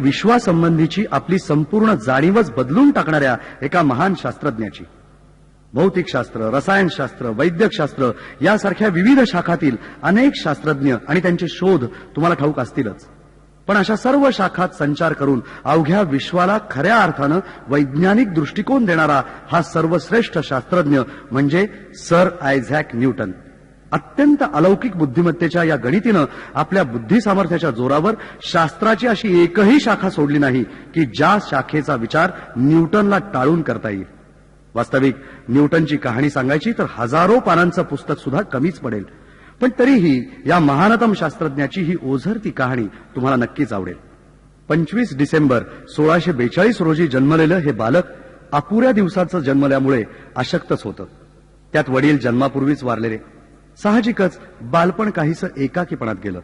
विश्वासंबंधीची आपली संपूर्ण जाणीवच बदलून टाकणाऱ्या एका महान शास्त्रज्ञाची. भौतिकशास्त्र रसायनशास्त्र वैद्यकशास्त्र यासारख्या विविध शाखातील अनेक शास्त्रज्ञ आणि त्यांचे शोध तुम्हाला ठाऊक असतीलच. पण अशा सर्व शाखात संचार करून अवघ्या विश्वाला खऱ्या अर्थानं वैज्ञानिक दृष्टिकोन देणारा हा सर्वश्रेष्ठ शास्त्रज्ञ म्हणजे सर आयझॅक न्यूटन. अत्यंत अलौकिक बुद्धिमत्तेच्या या गणितीनं आपल्या बुद्धी सामर्थ्याच्या जोरावर शास्त्राची अशी एकही शाखा सोडली नाही की ज्या शाखेचा विचार न्यूटनला टाळून करता येईल. वास्तविक न्यूटनची कहाणी सांगायची तर हजारो पानांचं पुस्तक सुद्धा कमीच पडेल. पण तरीही या महानतम शास्त्रज्ञाची ही ओझरती कहाणी तुम्हाला नक्कीच आवडेल. पंचवीस डिसेंबर सोळाशे बेचाळीस रोजी जन्मलेलं हे बालक अपुऱ्या दिवसाचं जन्मल्यामुळे अशक्तच होतं. त्यात वडील जन्मापूर्वीच वारलेले. साहजिकच बालपण काहीसं एकाकीपणात गेलं.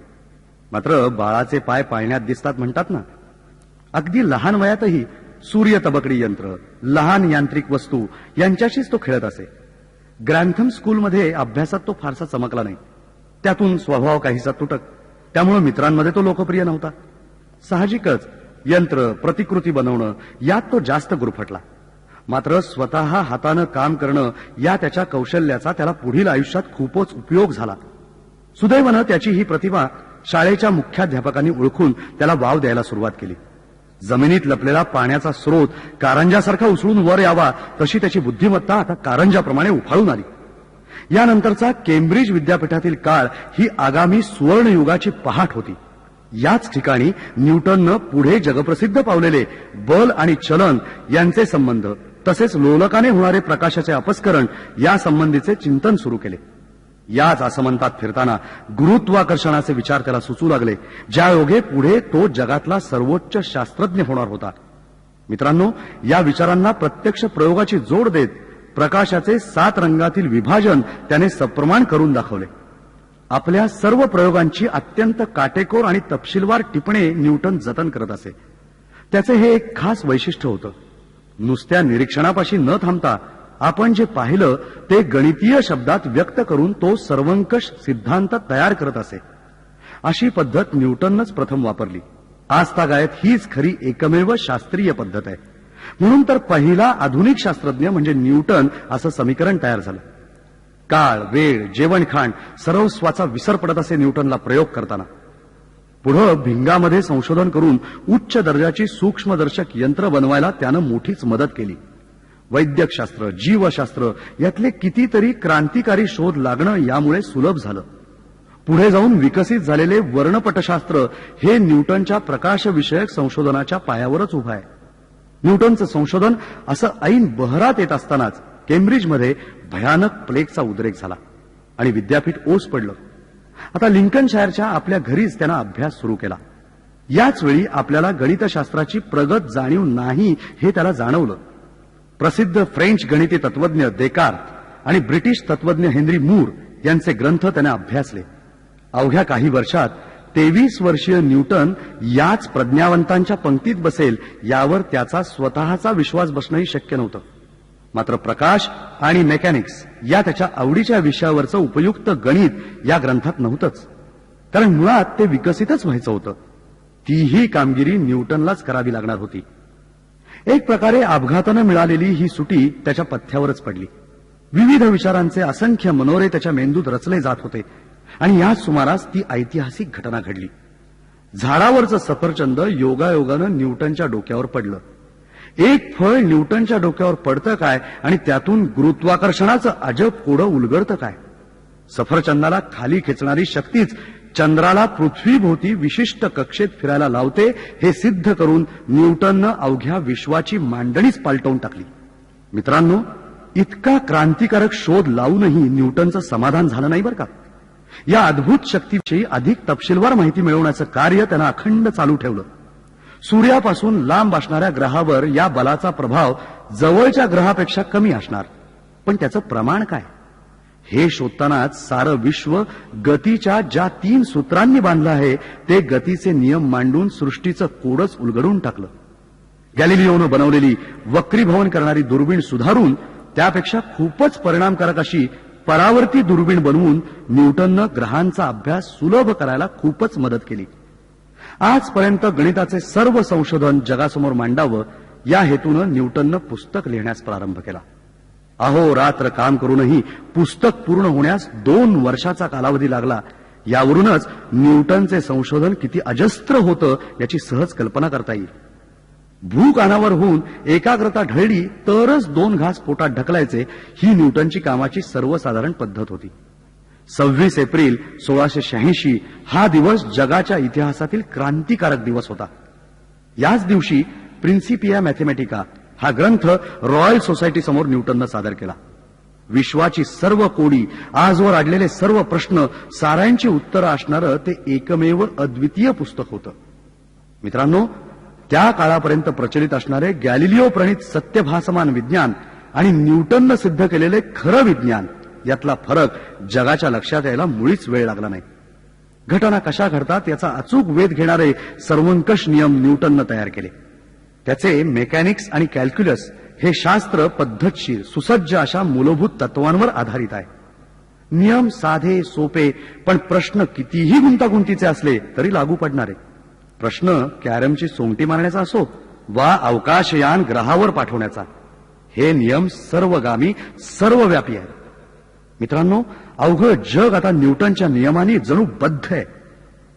मात्र बाळाचे पाय पाळण्यात दिसतात म्हणतात ना. अगदी लहान वयातही सूर्य तबकडी यंत्र लहान यांत्रिक वस्तू यांच्याशीच तो खेळत असे. ग्रँथम स्कूलमध्ये अभ्यासात तो फारसा चमकला नाही. त्यातून स्वभाव काहीसा तुटक. त्यामुळे मित्रांमध्ये तो लोकप्रिय नव्हता. साहजिकच यंत्र प्रतिकृती बनवणं यात तो जास्त गुरफटला. मात्र स्वतः हातानं काम करणं या त्याच्या कौशल्याचा त्याला पुढील आयुष्यात खूपच उपयोग झाला. सुदैवानं त्याची ही प्रतिभा शाळेच्या मुख्याध्यापकांनी ओळखून त्याला वाव द्यायला सुरुवात केली. जमिनीत लपलेला पाण्याचा स्रोत कारंजासारखा उचलून वर यावा तशी त्याची बुद्धिमत्ता आता कारंजाप्रमाणे उफाळून आली. यानंतरचा केम्ब्रिज विद्यापीठातील काळ ही आगामी सुवर्णयुगाची पहाट होती. याच ठिकाणी न्यूटननं पुढे जगप्रसिद्ध पावलेले बल आणि चलन यांचे संबंध तसेच लोलकाने होणारे प्रकाशाचे अपस्करण या संबंधीचे चिंतन सुरू केले. याच असमंतात फिरताना गुरुत्वाकर्षणाचे विचार त्याला सुचू लागले. ज्या योगे पुढे तो जगातला सर्वोच्च शास्त्रज्ञ होणार होता. मित्रांनो या विचारांना प्रत्यक्ष प्रयोगाची जोड देत प्रकाशाचे सात रंगातील विभाजन त्याने सप्रमाण करून दाखवले. आपल्या सर्व प्रयोगांची अत्यंत काटेकोर आणि तपशीलवार टिपणे न्यूटन जतन करत असे. त्याचे हे एक खास वैशिष्ट्य होतं. नुसत्या निरीक्षणापाशी न थांबता आपण जे पाहिलं ते गणितीय शब्दात व्यक्त करून तो सर्वंकष सिद्धांत तयार करत असे. अशी पद्धत न्यूटनच प्रथम वापरली. आजतागायत हीच खरी एकमेव शास्त्रीय पद्धत आहे. म्हणून तर पहिला आधुनिक शास्त्रज्ञ म्हणजे न्यूटन असं समीकरण तयार झालं. काळ वेळ जेवणखाण सर्वस्वाचा विसर पडत असे न्यूटनला प्रयोग करताना. पुढं भिंगामध्ये संशोधन करून उच्च दर्जाची सूक्ष्मदर्शक यंत्र बनवायला त्यानं मोठीच मदत केली. वैद्यकशास्त्र जीवशास्त्र यातले कितीतरी क्रांतिकारी शोध लागणं यामुळे सुलभ झालं. पुढे जाऊन विकसित झालेले वर्णपटशास्त्र हे न्यूटनच्या प्रकाशविषयक संशोधनाच्या पायावरच उभं आहे. न्यूटनचं संशोधन असं ऐन बहरात येत असतानाच केम्ब्रिजमध्ये भयानक प्लेगचा उद्रेक झाला आणि विद्यापीठ ओस पडलं. आता लिंकन शहरच्या आपल्या घरीच त्यानं अभ्यास सुरू केला. याच वेळी आपल्याला गणितशास्त्राची प्रगत जाणीव नाही हे त्याला जाणवलं. प्रसिद्ध फ्रेंच गणिती तत्वज्ञ देकार्त आणि ब्रिटिश तत्वज्ञ हेनरी मूर यांचे ग्रंथ त्याने अभ्यासले. अवघ्या काही वर्षात तेवीस वर्षीय न्यूटन याच प्रज्ञावंतांच्या पंक्तीत बसेल यावर त्याचा स्वतःचा विश्वास बसणंही शक्य नव्हतं. मात्र प्रकाश आणि मेकॅनिक्स या त्याच्या आवडीच्या विषयावरचं उपयुक्त गणित या ग्रंथात नव्हतंच. कारण मुळात ते विकसितच व्हायचं होतं. तीही कामगिरी न्यूटनलाच करावी लागणार होती. एक प्रकारे अपघातानं मिळालेली ही सुटी त्याच्या पथ्यावरच पडली. विविध विचारांचे असंख्य मनोरे त्याच्या मेंदूत रचले जात होते आणि याच सुमारास ती ऐतिहासिक घटना घडली. झाडावरचं सफरचंद योगायोगानं न्यूटनच्या डोक्यावर पडलं. एक फळ न्यूटनच्या डोक्यावर पडतं काय आणि त्यातून गुरुत्वाकर्षणाचं अजब कोडं उलगडतं काय? सफरचंदाला खाली खेचणारी शक्तीच चंद्राला पृथ्वीभोवती विशिष्ट कक्षेत फिरायला लावते हे सिद्ध करून न्यूटननं अवघ्या विश्वाची मांडणीच पालटवून टाकली. मित्रांनो इतका क्रांतिकारक शोध लावूनही न्यूटनचं समाधान झालं नाही बरं का? या अद्भुत शक्तीविषयी अधिक तपशीलवार माहिती मिळवण्याचं कार्य त्यानं अखंड चालू ठेवलं. सूर्यापासून लांब असणाऱ्या ग्रहावर या बलाचा प्रभाव जवळच्या ग्रहापेक्षा कमी असणार. पण त्याचं प्रमाण काय? हे शोधतानाच सारं विश्व गतीच्या ज्या तीन सूत्रांनी बांधलं आहे ते गतीचे नियम मांडून सृष्टीचं कोडच उलगडून टाकलं. गॅलिलिओनं बनवलेली वक्रीभवन करणारी दुर्बीण सुधारून त्यापेक्षा खूपच परिणामकारक अशी परावर्ती दुर्बीण बनवून न्यूटननं ग्रहांचा अभ्यास सुलभ करायला खूपच मदत केली. आजपर्यंत गणिताचे सर्व संशोधन जगासमोर मांडावं या हेतूनं न्यूटननं पुस्तक लिहिण्यास प्रारंभ केला. अहो रात्र काम करूनही पुस्तक पूर्ण होण्यास दोन वर्षाचा कालावधी लागला. यावरूनच न्यूटनचे संशोधन किती अजस्त्र होतं याची सहज कल्पना करता येईल. भूक अनावर होऊन एकाग्रता ढळली तरच दोन घास पोटात ढकलायचे ही न्यूटनची कामाची सर्वसाधारण पद्धत होती. सव्वीस एप्रिल सोळाशे शहाऐंशी हा दिवस जगाच्या इतिहासातील क्रांतिकारक दिवस होता. याच दिवशी प्रिन्सिपिया मॅथेमॅटिका हा ग्रंथ रॉयल सोसायटी समोर न्यूटननं सादर केला. विश्वाची सर्व कोडी आजवर अडलेले सर्व प्रश्न साऱ्यांची उत्तरं असणारं ते एकमेव अद्वितीय पुस्तक होतं. मित्रांनो त्या काळापर्यंत प्रचलित असणारे गॅलिलिओ प्रणित सत्यभासमान विज्ञान आणि न्यूटननं सिद्ध केलेले खरं विज्ञान यातला फरक जगाच्या लक्षात यायला मुळीच वेळ लागला नाही. घटना कशा घडतात याचा अचूक वेध घेणारे सर्वंकष नियम न्यूटननं तयार केले. त्याचे मेकॅनिक्स आणि कॅल्क्युलस हे शास्त्र पद्धतशीर सुसज्ज अशा मूलभूत तत्वांवर आधारित आहे. नियम साधे सोपे पण प्रश्न कितीही गुंतागुंतीचे असले तरी लागू पडणारे. प्रश्न कॅरमची सोंगटी मारण्याचा असो वा अवकाशयान ग्रहावर पाठवण्याचा. हे नियम सर्वगामी सर्वव्यापी आहेत. मित्रांनो अवघड जग आता न्यूटनच्या नियमांनी जणू बद्ध आहे.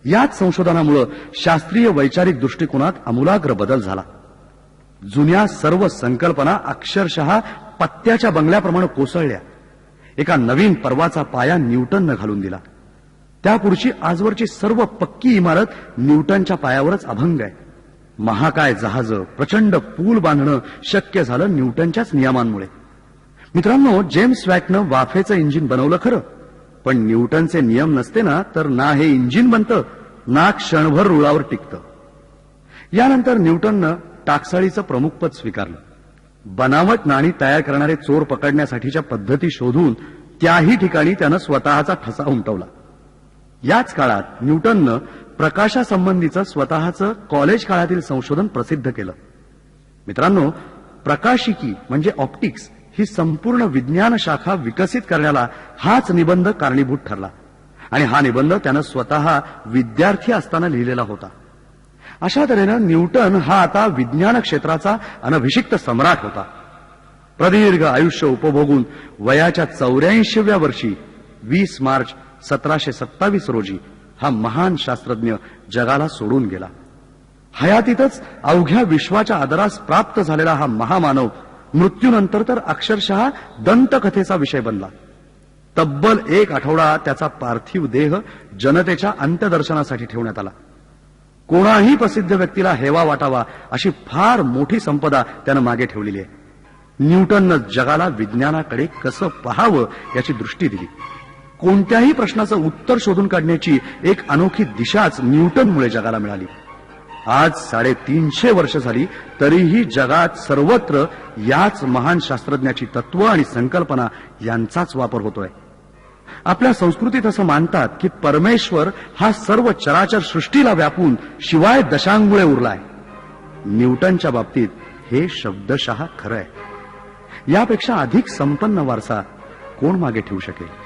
याच संशोधनामुळे शास्त्रीय वैचारिक दृष्टिकोनात आमूलाग्र बदल झाला. जुन्या सर्व संकल्पना अक्षरशः पत्त्याच्या बंगल्याप्रमाणे कोसळल्या. एका नवीन पर्वाचा पाया न्यूटननं घालून दिला. त्यापुढची आजवरची सर्व पक्की इमारत न्यूटनच्या पायावरच अभंग आहे. महाकाय जहाज प्रचंड पूल बांधणं शक्य झालं न्यूटनच्याच नियमांमुळे. मित्रांनो जेम्स वॅटनं वाफेचं इंजिन बनवलं खरं. पण न्यूटनचे नियम नसते ना तर ना हे इंजिन बनतं ना क्षणभर रुळावर टिकतं. यानंतर न्यूटननं टाकसाळीचं प्रमुख पद स्वीकारलं. बनावट नाणी तयार करणारे चोर पकडण्यासाठीच्या पद्धती शोधून त्याही ठिकाणी त्यानं स्वतःचा ठसा उमटवला. याच काळात न्यूटननं प्रकाशासंबंधीचं स्वतःचं कॉलेज काळातील संशोधन प्रसिद्ध केलं. मित्रांनो प्रकाशिकी म्हणजे ऑप्टिक्स ही संपूर्ण विज्ञान शाखा विकसित करण्याला हाच निबंध कारणीभूत ठरला. आणि हा निबंध त्यानं स्वतः विद्यार्थी असताना लिहिलेला होता. अशा तऱ्हेनं न्यूटन हा आता विज्ञान क्षेत्राचा अनभिषिक्त सम्राट होता. प्रदीर्घ आयुष्य उपभोगून वयाच्या चौऱ्याऐंशीव्या वर्षी वीस मार्च सतराशे सत्तावीस रोजी हा महान शास्त्रज्ञ जगाला सोडून गेला. हयातीतच अवघ्या विश्वाच्या आदरास प्राप्त झालेला हा महामानव मृत्यूनंतर तर अक्षरशः दंतकथेचा विषय बनला. तब्बल एक आठवडा त्याचा पार्थिव देह जनतेच्या अंत्यदर्शनासाठी ठेवण्यात आला. कोणाही प्रसिद्ध व्यक्तीला हेवा वाटावा अशी फार मोठी संपदा त्यानं मागे ठेवलेली आहे. न्यूटननं जगाला विज्ञानाकडे कसं पहावं याची दृष्टी दिली. कोणत्याही प्रश्नाचं उत्तर शोधून काढण्याची एक अनोखी दिशाच न्यूटनमुळे जगाला मिळाली. आज साडेतीनशे वर्ष झाली तरीही जगात सर्वत्र याच महान शास्त्रज्ञाची तत्व आणि संकल्पना यांचाच वापर होतोय. आपल्या संस्कृतीत असं मानतात की परमेश्वर हा सर्व चराचर सृष्टीला व्यापून शिवाय दशांमुळे उरलाय. न्यूटनच्या बाबतीत हे शब्दशः खरं आहे यापेक्षा अधिक संपन्न वारसा कोण मागे ठेवू शकेल?